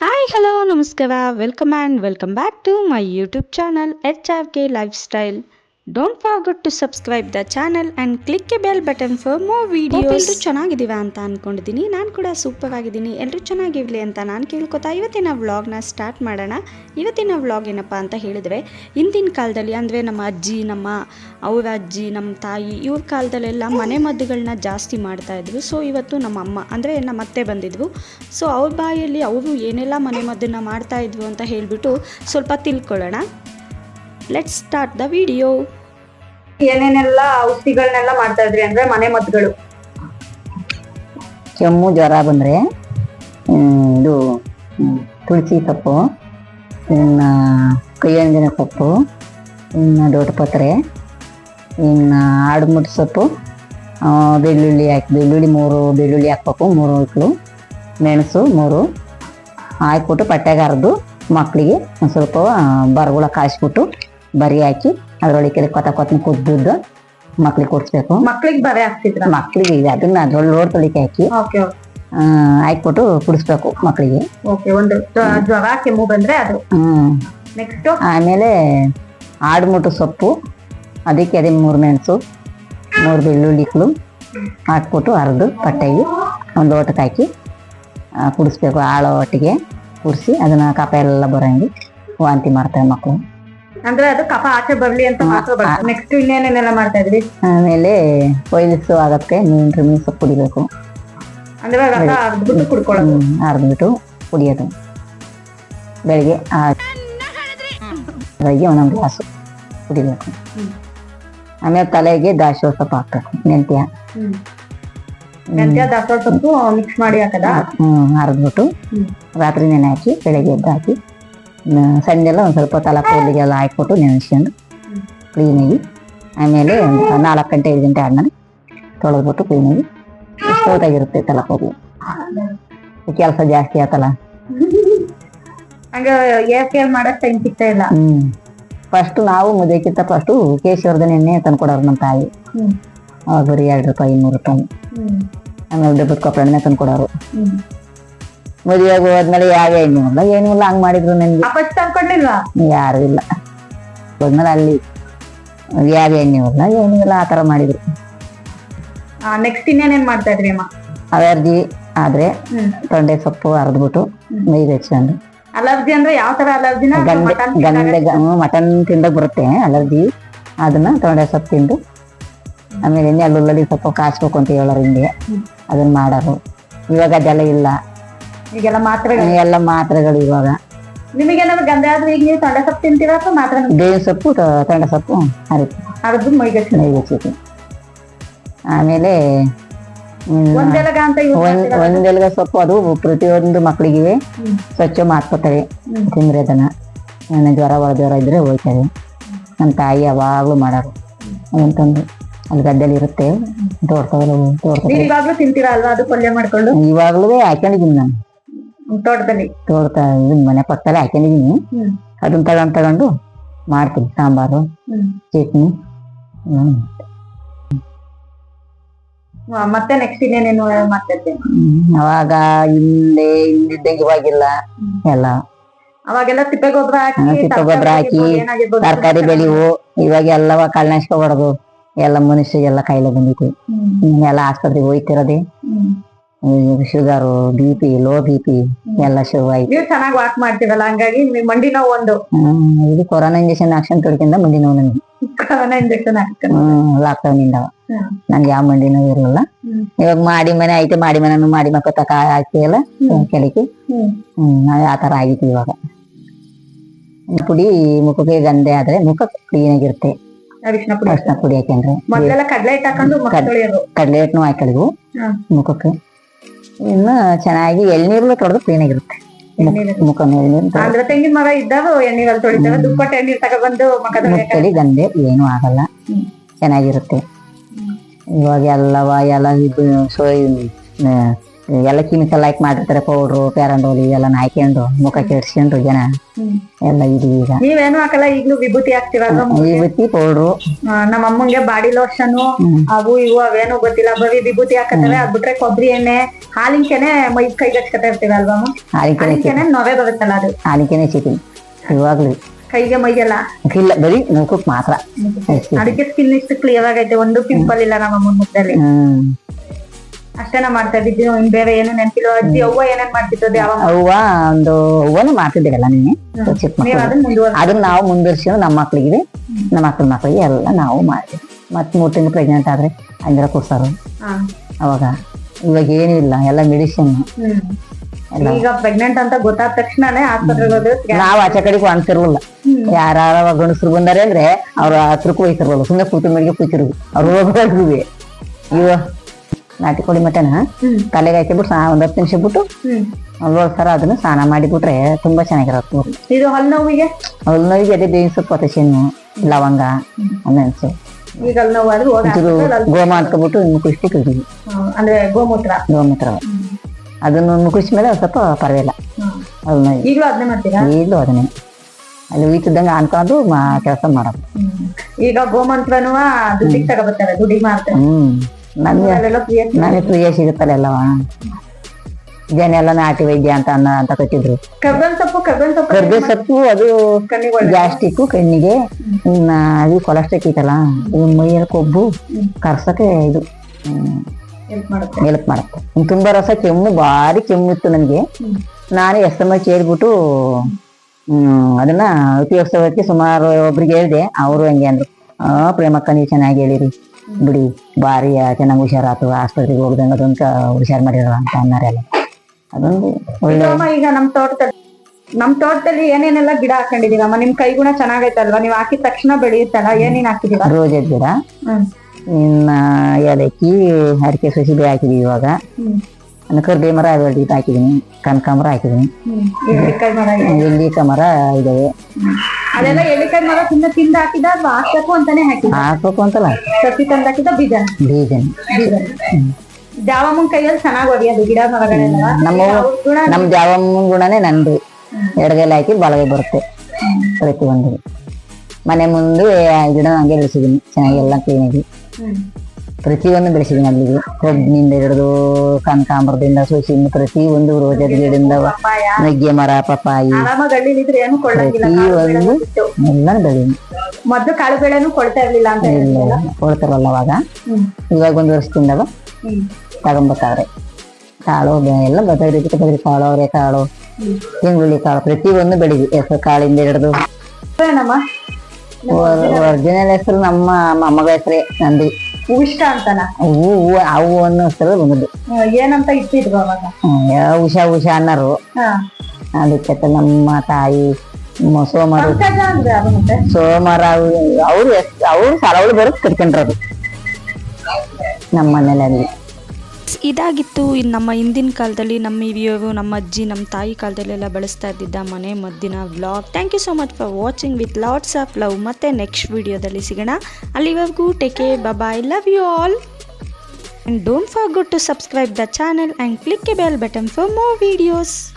Hi hello ನಮಸ್ಕಾರ welcome and welcome back to my YouTube channel H R K lifestyle don't forget to subscribe the channel and click a bell button for more video ಎಲ್ಲರೂ ಚೆನ್ನಾಗಿದ್ದೀವ ಅಂತ ಅಂದ್ಕೊಂಡಿದ್ದೀನಿ ನಾನು ಕೂಡ super ಆಗಿದ್ದೀನಿ. ಎಲ್ಲರೂ ಚೆನ್ನಾಗಿರಲಿ ಅಂತ ನಾನು ಕೇಳ್ಕೊತಾ ಇವತ್ತಿನ ವ್ಲಾಗ್ನ ಸ್ಟಾರ್ಟ್ ಮಾಡೋಣ. ಇವತ್ತಿನ ವ್ಲಾಗ್ ಏನಪ್ಪ ಅಂತ ಹೇಳಿದರೆ ಹಿಂದಿನ ಕಾಲದಲ್ಲಿ ಅಂದರೆ ನಮ್ಮ ಅಜ್ಜಿ, ನಮ್ಮ ಅವರ ಅಜ್ಜಿ, ನಮ್ಮ ತಾಯಿ ಇವ್ರ ಕಾಲದಲ್ಲೆಲ್ಲ ಮನೆ ಮದ್ದುಗಳನ್ನ ಜಾಸ್ತಿ ಮಾಡ್ತಾಯಿದ್ರು ಸೊ ಇವತ್ತು ನಮ್ಮ ಅಮ್ಮ ಅಂದರೆ ನಮ್ಮ ಅತ್ತೆ ಬಂದಿದ್ವು. ಸೊ ಅವ್ರ ಬಾಯಲ್ಲಿ ಅವರು ಏನೆಲ್ಲ ಮನೆ ಮದ್ದನ್ನು ಮಾಡ್ತಾಯಿದ್ವು ಅಂತ ಹೇಳಿಬಿಟ್ಟು ಸ್ವಲ್ಪ ತಿಳ್ಕೊಳ್ಳೋಣ. ಲೆಟ್ಸ್ ಸ್ಟಾರ್ಟ್ ದ ವಿಡಿಯೋ ಏನೇನೆಲ್ಲ ಔಷಧಿಗಳನ್ನೆಲ್ಲ ಮಾಡ್ತಾ ಇದ್ರಿ ಅಂದ್ರೆ ಮನೆ ಮದ್ದುಗಳು? ಕೆಮ್ಮು, ಜ್ವರ ಬಂದ್ರೆ ಇದು ತುಳಸಿ ಸೊಪ್ಪು, ಇನ್ನ ಕೈಯಂದಿನ ಸೊಪ್ಪು, ಇನ್ನು ದೊಡ್ಡಪತ್ರೆ, ಇನ್ನು ಆಡುಮುಟ್ಟು ಸೊಪ್ಪು ಬೆಳ್ಳುಳ್ಳಿ ಹಾಕಿ, ಬೆಳ್ಳುಳ್ಳಿ ಮೂರು, ಬೆಳ್ಳುಳ್ಳಿ ಹಾಕ್ಬೇಕು, ಮೂರು ಇಟ್ಲು ಮೆಣಸು ಮೂರು, ಹಾಕ್ಬಿಟ್ಟು ಪಟ್ಟೆಗೆ ಅರೆದು ಮಕ್ಕಳಿಗೆ ಒಂದು ಸ್ವಲ್ಪ ಬರಗುಳ ಕಾಯಿಸ್ಬಿಟ್ಟು ಬರಿ ಹಾಕಿ ಅದರೊಳಗೆ ಕೊತ್ತ ಕೊತ್ತನ ಕುದ್ದುದ್ದು ಮಕ್ಳಿಗೆ ಕೊಡಿಸ್ಬೇಕು. ಮಕ್ಳಿಗೆ ಬರೆ ಹಾಕ್ತಿದ್ರ? ಮಕ್ಕಳಿಗೆ ಅದನ್ನ ಅದ್ರೊಳಗೆ ಲೋಡ್ ತೊಳಿಕೆ ಹಾಕಿ ಓಕೆ ಹಾಕ್ಬಿಟ್ಟು ಕುಡಿಸ್ಬೇಕು ಮಕ್ಕಳಿಗೆ ಓಕೆ ಒಂದು ಜ್ವ- ಜ್ವರ ಕೆಮ್ಮು ಬಂದ್ರೆ ಅದು. ನೆಕ್ಸ್ಟ್? ಆಮೇಲೆ ಆಡುಮುಟ್ಟು ಸೊಪ್ಪು ಅದಕ್ಕೆ ಅದೇ ಮೂರು ಮೆಣಸು ಮೂರು ಬೆಳ್ಳುಳ್ಳಿಗಳು ಹಾಕ್ಬಿಟ್ಟು ಅರ್ದು ಪಟ್ಟಾಗಿ ಒಂದು ಓಟಕ್ಕೆ ಹಾಕಿ ಕುಡಿಸ್ಬೇಕು ಆಳು ಒಟ್ಟಿಗೆ. ಕುಡಿಸಿ ಅದನ್ನ ಕಪ ಎಲ್ಲ ಬರೋಂಗೆ ವಾಂತಿ ಮಾಡ್ತಾರೆ ಮಕ್ಕಳು ಅಂದ್ರೆ ಅದು ಕಫ ಆಚೆ ಬರ್ಲಿ ಅಂತ ಮಾತ್ರ ನೆಕ್ಸ್ಟ್ ಇನ್ನೇನೇನೆಲ್ಲ ಮಾಡ್ತಾ ಇದ್ರಿ? ಆಮೇಲೆ ಕೊಯ್ಲಿಸು ಆಗಕ್ಕೆ ನೀರು ಮೀನು ಸೊಪ್ಪು ಕುಡಿಬೇಕು. ಅಂದ್ರೆ ರಸ ಅರ್ದ್ಬಿಟ್ಟು ಕುಡ್ಕೊಳ್ಳೋದು ಅರ್ದ್ಬಿಟ್ಟು ಕುಡಿಯೋದು. ಬೆಳಿಗ್ಗೆ ಆ ಬೆಳಿಗ್ಗೆ ಒಂದೊಂದು ಗ್ಲಾಸು ಕುಡಿಬೇಕು. ಆಮೇಲೆ ತಲೆಗೆ ದಾಸವಾಳ ಸೊಪ್ಪು ಹಾಕ್ಬೇಕು ಮೆಂತ್ಯ. ನೆಂತ್ಯ ಮೆಂತ್ಯ ದಾಸವಾಳ ಸೊಪ್ಪು ಮಿಕ್ಸ್ ಮಾಡಿ ಹಾಕದ? ಹ್ಮ್ ಅರ್ದ್ಬಿಟ್ಟು ರಾತ್ರಿ ನೆನೆ ಹಾಕಿ ಬೆಳಗ್ಗೆ ಎದ್ದು ಹಾಕಿ ಸಂಜೆಲ್ಲ ಒಂದು ಸ್ವಲ್ಪ ತಲೆ ಕೂದಲಿಗೆಲ್ಲ ಹಾಕ್ಬಿಟ್ಟು ನೆನೆಸ್ಕೊಂಡು. ಕ್ಲೀನಾಗಿ ಆಮೇಲೆ ಒಂದು ನಾಲ್ಕು ಗಂಟೆ ಐದು ಗಂಟೆ ಆದ್ಮೇಲೆ ತೊಳೆದ್ಬಿಟ್ಟು ಕ್ಲೀನಾಗಿ ಸ್ಮೂತಾಗಿರುತ್ತೆ ತಲೆ ಕೂದಲು. ಕೆಲಸ ಜಾಸ್ತಿ ಆತಲ್ಲ. ಹಂಗೆ ಏರ್ ಕೇರ್ ಮಾಡಕ್ ಟೈಮ್ ಸಿಗ್ತಾ ಇಲ್ಲ. ಫಸ್ಟ್ ನಾವು ಮದುವೆಕ್ಕಿಂತ ಫಸ್ಟು ಕೇಶವರ್ಧನ ಎಣ್ಣೆ ತಂದ್ಕೊಡೋರು ನಮ್ಮ ತಾಯಿ. ಅವಾಗ ಬರೀ ಎರಡು ರೂಪಾಯಿ ಮೂರು ರೂಪಾಯಿ. ಆಮೇಲೆ ಡಬ್ಬದ ಕೊಪ್ಪಳ ಎಣ್ಣೆ ತಂದ್ಕೊಡೋರು ಮದುವೆಗೆ ಹೋದ್ಮೇಲೆ ಯಾವ ಎಣ್ಣೆ ಇಲ್ಲ ಏನು ಇಲ್ಲ ಹಂಗ್ ಮಾಡಿದ್ರು ನನಗೆ. ಅನ್ಕೊಂಡಿಲ್ವಾ ಯಾರು ಇಲ್ಲ. ಹೋದ್ಮೇಲೆ ಅಲ್ಲಿ ಯಾವ ಎಣ್ಣೆ ಇಲ್ಲ ಏನೂ ಇಲ್ಲ ಆ ಥರ ಮಾಡಿದ್ರು. ನೆಕ್ಸ್ಟ್ ಇನ್ನೇನೇನ್ ಮಾಡ್ತಾ ಇದ್ರಿ ಅಮ್ಮ? ಅಲರ್ಜಿ ಆದ್ರೆ ತೊಂಡೆ ಸೊಪ್ಪು ಅರ್ದ್ಬಿಟ್ಟು ಮೈ ಹಚ್ಕೊಂಡು ಅಲರ್ಜಿ ಅಂದ್ರೆ ಯಾವ ತರ ಅಲರ್ಜಿನ ಗಂಡೆ ಗಂಡೆ ಮಟನ್ ತಿಂದಾಗ ಬರುತ್ತೆ ಅಲರ್ಜಿ. ಅದನ್ನ ತೊಂಡೆ ಸೊಪ್ಪು ತಿಂದು ಆಮೇಲೆ ಎಣ್ಣೆ ಅಲ್ಲುಲ್ಲಲ್ಲಿ ಸ್ವಲ್ಪ ಕಾಸ್ಬೇಕು ಅಂತ ಹೇಳೋರು ಹಿಂಗೆ ಅದನ್ನ ಮಾಡೋರು. ಇವಾಗ ಅದೆಲ್ಲ ಇಲ್ಲ. ಈಗೆಲ್ಲ ಮಾತ್ರೆಗಳು. ಎಲ್ಲ ಮಾತ್ರೆಗಳು ಇವಾಗ. ನಿಮಗೇನಾದ್ರು ಗಂಧ ಆದ್ರೆ ಈಗ ನೀವು ತೊಂಡೆ ಸೊಪ್ಪು ತಿಂತೀರಾ ಅಥವಾ ಮಾತ್ರ ಬೇವಿನ ಸೊಪ್ಪು ತಂಡ ತೊಂಡೆ ಸೊಪ್ಪು ಹರಿತು ಅರ್ಧ ಮೈಗೆ ಹಚ್ಚಿ- ಆಮೇಲೆ ಹ್ಮ್, ಒಂದೆಲಗ ಅಂತ ಯೂಸ್ ಒಂದ್ ಮಾಡ್ತೀರಾ? ಒಂದೆಲ್ಗ ಸೊಪ್ಪು ಅದು ಪ್ರತಿಯೊಂದು ಮಕ್ಕಳಿಗೆ ಹ್ಮ್. ಸ್ವಚ್ಛ ಮಾಡ್ಕೊತಾರೆ. ಹ್ಮ್. ತಿಂದ್ರೆ ಅದನ್ನ. ನನ್ನ ಜ್ವರ ಒಳ ಜ್ವರ ಇದ್ರೆ ಹೋಯ್ತಾರೆ. ನಮ್ಮ ತಾಯಿ ಯಾವಾಗ್ಲೂ ಮಾಡೋರು. ಅಂತಂದು ಅಲ್ಲಿ ಗದ್ದೆಲಿ ಇರುತ್ತೆ. ತೋಡ್ತಾವಲ್ಲ ನೀವ್ ತೋಡ್ತಾರೆ ಇವಾಗ್ಲೂ ತಿಂತೀರಾ ಅಲ್ವಾ ಅದು ಪಲ್ಯ ಮಾಡ್ಕೊಂಡು? ಇವಾಗ್ಲೂ ಹಾಕೊಂಡಿದ್ದೀನಿ ನಾನು. ತೋಟದಲ್ಲಿ. ತೋಟ ಇದು ಮನೆ ಪಕ್ಕದಲ್ಲಿ ಹಾಕೊಂಡಿದೀನಿ. ಅದನ್ನ ತಗೊಂಡ್ ತಗೊಂಡು ಮಾಡ್ತೀನಿ ಸಾಂಬಾರು ಚಟ್ನಿ ಹ್ಮ್. ಮತ್ತೆ ನೆಕ್ಸ್ಟ್ ಇನ್ನೇನೇನು ಮಾಡ್ತಾ ಇದ್ದೇನೆ ಹ್ಮ್. ಅವಾಗ ಹಿಂದೆ ಹಿಂದಿದ್ದಂಗೆ ಇವಾಗಿಲ್ಲ ಎಲ್ಲ. ಅವಾಗೆಲ್ಲ ತಿಪ್ಪೆ ಗೊಬ್ಬರ ಹಾಕಿ ತಿಪ್ಪೆ ಗೊಬ್ಬರ ಹಾಕಿ, ತರಕಾರಿ ಬೆಳೆವು ಇವಾಗ ಎಲ್ಲವ ಕಳ್ಳನಾಶಕ ಹೊಡೆದು ಎಲ್ಲ ಮನುಷ್ಯರಿಗೆಲ್ಲ ಕಾಯಿಲೆ ಬಂದಿತ್ತು. ಎಲ್ಲ ಆಸ್ಪತ್ರೆಗೆ ಹೋಯ್ತಿರೋದೆ sugar B P low B P ಎಲ್ಲ ಶುರು ಆಯ್ತು. ನೀವು ಚೆನ್ನಾಗಿ ವಾಕ್ ಮಾಡ್ತೀರಲ್ಲ ಹಂಗಾಗಿ ನಿಮಗೆ ಮಂಡಿ ನೋವು ಒಂದು. ಹ್ಮ್, ಇದು ಕೊರೋನಾ ಇಂಜೆಕ್ಷನ್ ಆಕ್ಷನ್ ತೊಡ್ಕಿಂದ ಮಂಡಿ ನೋವು ನನಗೆ ಕೊರೋನಾ ಇಂಜೆಕ್ಷನ್ ಹಾಕ್ತಾರೆ ಲಾಕ್ಡೌನ್ ಇಂದ. ನಂಗೆ ಯಾವ ಮಂಡಿ ನೋವು ಇರಲಿಲ್ಲ. ಹ್ಮ್. ಇವಾಗ ಮಾಡಿ ಮನೆ ಐತೆ ಮಾಡಿ ಮನೆ ಮಾಡಿ ಮಕ್ಕ ತಕ ಹಾಕ್ತಿಯಲ್ಲ ಕೆಳಕಿ ಹ್ಮ್ ನಾವ್ ಆ ತರ ಆಗಿತ್ತು ಇವಾಗ. ಪುಡಿ ಮುಖಕ್ಕೆ ಗಂದೆ ಆದ್ರೆ ಮುಖ ಕ್ಲೀನ್ ಆಗಿರುತ್ತೆ ಅರಿಶಿನ ಪುಡಿ. ಅರ್ಶಿನ ಪುಡಿ ಹಾಕೊಂಡ್ರೆ ಮೊದಲೆಲ್ಲ ಕಡ್ಲೆ ಹಿಟ್ಟು ಹಾಕೊಂಡು ಮುಖ ತೊಳೆಯೋದು ಕಡಲೆ ಹಿಟ್ಟನು ಹಾಕೊಂಡಿವು ಹ್ಮ್. ಮುಖಕ್ಕೆ. ಇನ್ನು ಚೆನ್ನಾಗಿ ಎಳ್ನೀರ್ಲು ತೊಳೆದು ಕ್ಲೀನ್ ಆಗಿರುತ್ತೆ. ಅಂದ್ರೆ ತೆಂಗಿನ ಮರ ಇದ್ದಾಗ ಎಣ್ಣೆಗಳು ತೊಳಿತಾರೆ ದುಪ್ಪಟ್ಟ ಎಣ್ಣೆ ತಗೊಬಂದು ಮುಖದಲ್ಲಿ ಗಂಧೆ ಏನು ಆಗಲ್ಲ. ಚೆನ್ನಾಗಿರುತ್ತೆ. ಇವಾಗ ಎಲ್ಲವ ಎಲ್ಲ ಇದು ಸೊ ಎಲ್ಲ ಕೆಮಿಕಲ್ ಹಾಕಿ ಮಾಡಿರ್ತಾರೆ ಪೌಡ್ರು ಪ್ಯಾರಂಡೋಲಿ ಎಲ್ಲ ಹಾಕೊಂಡು ಮುಖ ಕೆಡ್ಸ್ಕೊಂಡ್ರು ಜನ. ಎಲ್ಲ ಇದು ಈಗ. ನೀವೇನು ಹಾಕಲ್ಲ ಈಗಲೂ ವಿಭೂತಿ ಹಾಕ್ತಿವಾಗ ವಿಭೂತಿ ಪೌಡ್ರು ನಮ್ಮ ಅಮ್ಮಂಗೆ ಬಾಡಿ ಲೋಷನ್. ಅವು ಇವು ಅವೇನು ಗೊತ್ತಿಲ್ಲ. ಬರೀ ವಿಭೂತಿ ಹಾಕತ್ತವೆ ಅದ್ ಬಿಟ್ರೆ ಕೊಬ್ಬರಿ ಎಣ್ಣೆ ಹಾಲಿಂಕೆನೆ ಮೈ ಕೈ ಹಚ್ಕೊತಾ ಇರ್ತೀವಲ್ವಾ ಅಲ್ವಾ ಹಾಲಿಕೆನೆ ನೊವೆ ಬರುತ್ತಲ್ಲ ಅದು. ಹಾಲಿಂಕೆನೆ ಸಿಗ್ತೀನಿ ಇವಾಗ್ಲೂ. ಕೈಗೆ ಮೈಗೆಲ್ಲ? ಇಲ್ಲ ಬರೀ ಮುಖಕ್ಕೆ ಮಾತ್ರ. ಅದಕ್ಕೆ ಸ್ಕಿನ್ ಇಷ್ಟು ಕ್ಲಿಯರ್ ಆಗೈತೆ. ಒಂದು ಪಿಂಪಲ್ ಇಲ್ಲ ನಮ್ಮ ಅಮ್ಮನ ಮುಖದಲ್ಲಿ. ಹ್ಮ್. ಅಷ್ಟೇನ ಮಾಡ್ತಾ ಇದ್ದಿದ್ದು ಇನ್ ಬೇರೆ ಏನು ನೆನಪಿಲ್ಲ ಅಜ್ಜಿ ಅವ್ವ ಏನೇನ್ ಮಾಡ್ತಿದ್ದೋ ಯಾವ ಅವ್ವ ಒಂದು ಅವ್ವನು ಮಾಡ್ತಿದ್ದೀರಲ್ಲ ನೀನೆ ಚಿಕ್ಕ ನೀವ್ ಮಕ್ಕಳು ಅದನ್ನ ನಾವು ಮುಂದುವರ್ಸ್ಕೊಂಡು ನಮ್ಮ ಮಕ್ಳಿಗೆ ನಮ್ಮ ಮಕ್ಳ ಮಕ್ಕಳಿಗೆ ಎಲ್ಲ ನಾವು ಮಾಡ್ತೀವಿ. ಮತ್ತೆ ಮೂರ್ ತಿಂಗಳು ಪ್ರೆಗ್ನೆಂಟ್ ಆದ್ರೆ ಅಂಜರ ಕೊಡ್ಸಾರು. ಅವಾಗ ಇವಾಗ ಏನಿಲ್ಲ ಎಲ್ಲ ಮೆಡಿಸಿನ್. ಈಗ ಪ್ರೆಗ್ನೆಂಟ್ ಅಂತ ಗೊತ್ತಾದ ತಕ್ಷಣನೇ ಆಸ್ಪತ್ರೆಗೆ ನಾವು ಆಚೆ ಕಡೆಗೂ ಅಂತಿರ್ಲಿಲ್ಲ. ಯಾರ ಗಂಡಸರು ಬಂದಾರೆ ಅಂದ್ರೆ ಅವ್ರ ಹತ್ರಕ್ಕೂ ಹೋಯ್ತಿರ್ಲಿಲ್ಲ ಸುಮ್ಮನೆ ಕೂತು ಮೇಡಿಗೆ ಕೂತಿರು ಅವ್ರ ಹೋಗ್ಬಿಡುವೆ ಇವ ನಾಟಿ ಕೋಳಿ ಮಟನ್. ತಲೆಗೆ ಹಾಕಿಬಿಟ್ಟು ಒಂದ್ ಹತ್ತು ನಿಮಿಷ ಬಿಟ್ಟು ಹ್ಮ್. ಅಲ್ವಾ ಸರ ಅದನ್ನ ಸ್ನಾನ ಮಾಡಿಬಿಟ್ರೆ ತುಂಬಾ ಚೆನ್ನಾಗಿರತ್ತೆ ಇದು ಹಲ್ ನೋವಿಗೆ? ಹಲ್ ನೋವಿಗೆ ಅದೇ ಬೇವಿನ ಸೊಪ್ಪು ಅತಶಿನ್ನು ಲವಂಗ ಮೆಣಸು ಈಗ ಹಲ್ ನೋವು ಆದ್ರೂ ಗೋಮ ಅಂದ್ಕೊಬಿಟ್ಟು ಮುಕುಷ್ಟಿ ಕುಡಿದ್ವಿ ಅಂದ್ರೆ ಗೋಮೂತ್ರ? ಗೋಮೂತ್ರ. ಅದನ್ನು ಮುಕುಸ್ ಮೇಲೆ ಸ್ವಲ್ಪ ಪರವಾಗಿಲ್ಲ. ಹಲ್ ನೋವು ಈಗ್ಲೂ ಅದನ್ನೇ ಮಾಡ್ತೀರಾ? ಈಗಲೂ ಅದನ್ನೇ. ಅಲ್ಲಿ ಉಯ್ತಿದ್ದಂಗೆ ಅನ್ಕೊಂಡು ಕೆಲಸ ಮಾಡೋದು. ಈಗ ಗೋಮಂತ್ರನೂ ದುಡ್ಡಿಗೆ ತಗೋಬರ್ತಾರೆ ದುಡ್ಡಿಗೆ ಮಾರ್ತಾರೆ. ಆಗಿ ನನಗೆ ಪ್ರಿಯ ಸಿಗುತ್ತಲ್ಲ ಎಲ್ಲವ? ಜನ ಎಲ್ಲ ನಾಟಿ ವೈದ್ಯ ಅಂತ ಅನ್ನ ಅಂತ ಕಟ್ಟಿದ್ರು. ಕರ್ಬೇವಿನ ಸೊಪ್ಪು ಕರ್ಬೇವಿನ ಸೊಪ್ಪು ಸೊಪ್ಪು ಅದು ಗ್ಯಾಸ್ಟಿಕ್ ಕಣ್ಣಿಗೆ. ಅದು ಕೊಲೆಸ್ಟ್ರಾಲ್ ಇತ್ತಲ್ಲ ಇದು ಮೈಯಲ್ಲಿ ಕೊಬ್ಬು ಕರ್ಸಕ್ಕೆ ಇದು ಹೆಲ್ಪ್ ಮಾಡುತ್ತೆ. ತುಂಬಾ ರಸ ಕೆಮ್ಮು ಭಾರಿ ಕೆಮ್ಮು ಇತ್ತು ನನಗೆ. ನಾನು ಎಸ್ ಎಂ ಹೇಳ್ಬಿಟ್ಟು ಹ್ಮ್ ಅದನ್ನ ಉಪಯೋಗಿಸೋದಕ್ಕೆ ಸುಮಾರು ಒಬ್ರಿಗೆ ಹೇಳಿದೆ. ಅವರು ಹಂಗೆ ಅಂದ್ರು. ಆ ಪ್ರೇಮಕ್ಕ ನೀವು ಚೆನ್ನಾಗಿ ಹೇಳಿರಿ. ಬಿಡಿ ಭಾರಿ ಚೆನ್ನಾಗಿ ಹುಷಾರಾತು ಆಸ್ಪತ್ರೆಗೆ ಹೋಗ್ದಂಗ ಅದೊಂದು ಹುಷಾರ್ ಮಾಡಿರೋ ಅಂತ ಅನ್ನಾರೆಲ್ಲ ಅದೊಂದು ಒಳ್ಳೆ ಅಮ್ಮ ಈಗ ನಮ್ ತೋಟದಲ್ಲಿ ನಮ್ ತೋಟದಲ್ಲಿ ಏನೇನೆಲ್ಲ ಗಿಡ ಹಾಕೊಂಡಿದೀವಮ್ಮ ನಿಮ್ ಕೈಗುಣ ಚೆನ್ನಾಗೈತಲ್ವಾ? ನೀವ್ ಹಾಕಿದ ತಕ್ಷಣ ಬೆಳೆಯುತ್ತಲ್ಲ ಏನೇನ್ ಹಾಕಿದೀವ ರೋಜ್ ಗಿಡ ಇನ್ನ ಏಲಕ್ಕಿ ಅಡಿಕೆ ಸಸಿ ಬಿ ಹಾಕಿದೀವಿ ಇವಾಗ. ಕರ್ಬೇ ಮರ ಬೆಳೆದಿ ಹಾಕಿದೀನಿ ಕನಕಾಂಬರ ಹಾಕಿದೀನಿ. ಹ್ಮ್. ಎಳ್ಳಿಕಾಯಿ ಮರ ಇದೆ. ಎಲ್ಲಿಕ ಮರ ಇದಾವೆ. ಅದೆಲ್ಲ ಎಳಿಕಾಯಿ ಮರ ತಿಂದ ತಿಂದ ಹಾಕಿದ ಅಥವಾ ಹಾಕ್ಬೇಕು ಅಂತಾನೆ ಹಾಕಿದ? ಹಾಕ್ಬೇಕು ಅಂತಲ್ಲ. ಸಸಿ ತಂದ್ ಹಾಕಿದ ಬೀಜ ಬೀಜನ. ಬೀಜ ಜಾವಮ್ಮನ್ ಕೈಯಲ್ಲಿ ಚೆನ್ನಾಗಿ ಹೊಡಿಯೋದು ಗಿಡ ಮರಗಳೆಲ್ಲ? ನಮ್ಮ ಗುಣ ನಮ್ ಜಾವಮ್ಮನ ಗುಣನೇ ನಂದು. ಎಡಗೈಲಿ ಹಾಕಿ ಬಲಗೈ ಬರುತ್ತೆ. ಪ್ರತಿ ಒಂದು ಮನೆ ಮುಂದೆ ಗಿಡ ಹಂಗೆ ಬೆಳೆಸಿದೀನಿ ಚೆನ್ನಾಗಿ ಎಲ್ಲ ಕ್ಲೀನಾಗಿ ಪ್ರತಿಯೊಂದು ಬೆಳೆಸಿದ್ದೀನಿ ಅಲ್ಲಿಗೆ ಕೊಬ್ಬಿನಿಂದ ಹಿಡಿದು ಕನಕಾಂಬರದಿಂದ ಪ್ರತಿ ಒಂದು ರೋಜದ ಗಿಡದಿಂದ ನುಗ್ಗೆ ಮರ ಪಪ್ಪಾಯಿ. ಪ್ರತಿಯೊಂದು ಎಲ್ಲಾನು ಕಾಳು ಬೆಳೀನಿ ಮೊದ್ಲು ಕಾಳು ಬೆಳೆನೂ ಕೊಳ್ತಾ ಇರ್ಲಿಲ್ಲ ಅಂತ ಕೊಡ್ತಾರಲ್ಲ ಅವಾಗ. ಇವಾಗ ಒಂದು ವರ್ಷದಿಂದ ತಗೊಂಬರ್ತಾವ್ರೆ ಕಾಳು ಎಲ್ಲ ಬದರಿ ಬದರಿ ಕಾಳು ತಿಂಗುಳಿ ಕಾಳು ಪ್ರತಿ ಒಂದು ಬೆಳಿಗ್ಗೆ ಹೆಸರು ಕಾಳಿಂದ ಹಿಡಿದು. ಒರಿಜಿನಲ್ ಹೆಸರು ನಮ್ಮ ಮೊಮ್ಮಗ ಹೆಸರೇ ನಂದಿ. ಉಷ್ಟ ಅಂತನ? ಹೂವು ಹೂವು ಅವು ಅನ್ನೋ ಹೆಸರು ಬಂದದ್ದು. ಏನಂತ ಇಟ್ಟಿದ್ರು ಅವಾಗ? ಹ್ಮ್, ಯಾವ ಉಷಾ ಉಷಾ ಅನ್ನರು. ಹಾ. ಅದಕ್ಕೆ ತ- ನಮ್ಮ ತಾಯಿ ಮ- ಸೋಮವಾರ ಪಂಕಜ ಅಂದ್ರೆ ಅದು ಮತ್ತೆ? ಸೋಮವಾರ ಅವ್ರು ಅವ್ರು ಸಾಲವಳು ಬರೋದು ಕಟ್ಕೊಂಡ್ರದು ನಮ್ಮ ಮನೇಲಿ ಇದಾಗಿತ್ತು ನಮ್ಮ ಹಿಂದಿನ ಕಾಲದಲ್ಲಿ, ನಮ್ಮ ಹಿರಿಯರು, ನಮ್ಮ ಅಜ್ಜಿ, ನಮ್ಮ ತಾಯಿ ಕಾಲದಲ್ಲೆಲ್ಲ ಬಳಸ್ತಾ ಇದ್ದಿದ್ದ ಮನೆ ಮದ್ದಿನ vlog thank you so much for watching with lots of love ಮತ್ತೆ ನೆಕ್ಸ್ಟ್ ವಿಡಿಯೋದಲ್ಲಿ ಸಿಗೋಣ. ಅಲ್ಲಿವರೆಗೂ take care bye love you all And don't forget to subscribe the channel and click a bell button for more videos.